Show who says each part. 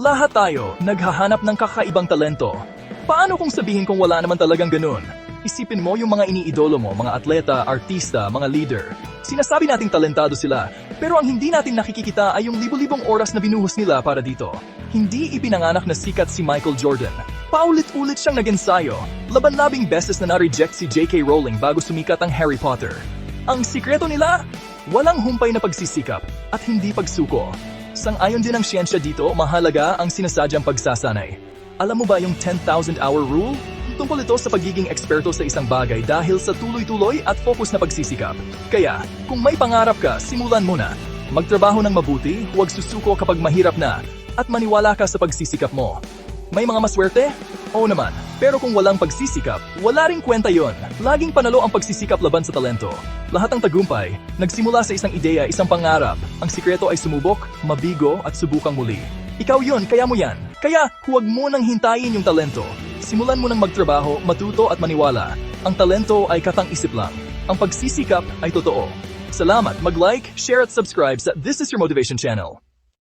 Speaker 1: Lahat tayo naghahanap ng kakaibang talento. Paano kung sabihin kung wala naman talagang ganun? Isipin mo yung mga iniidolo mo, mga atleta, artista, mga leader. Sinasabi nating talentado sila, pero ang hindi natin nakikikita ay yung libo-libong oras na binuhos nila para dito. Hindi ipinanganak na sikat si Michael Jordan. Paulit-ulit siyang nag-ensayo. Laban-labing beses na na-reject si J.K. Rowling bago sumikat ang Harry Potter. Ang sikreto nila? Walang humpay na pagsisikap at hindi pagsuko. Sang-ayon din ang siyensya dito, mahalaga ang sinasadyang pagsasanay. Alam mo ba yung 10,000 hour rule? Tungkol ito sa pagiging eksperto sa isang bagay dahil sa tuloy-tuloy at focus na pagsisikap. Kaya, kung may pangarap ka, simulan mo na. Magtrabaho ng mabuti, huwag susuko kapag mahirap na, at maniwala ka sa pagsisikap mo. May mga maswerte? Oo naman. Pero kung walang pagsisikap, wala ring kwenta yon. Laging panalo ang pagsisikap laban sa talento. Lahat ng tagumpay, nagsimula sa isang ideya, isang pangarap. Ang sikreto ay sumubok, mabigo at subukang muli. Ikaw yon, kaya mo yan. Kaya huwag mo nang hintayin yung talento. Simulan mo nang magtrabaho, matuto at maniwala. Ang talento ay katang-isip lang. Ang pagsisikap ay totoo. Salamat, mag-like, share at subscribe sa This is Your Motivation channel.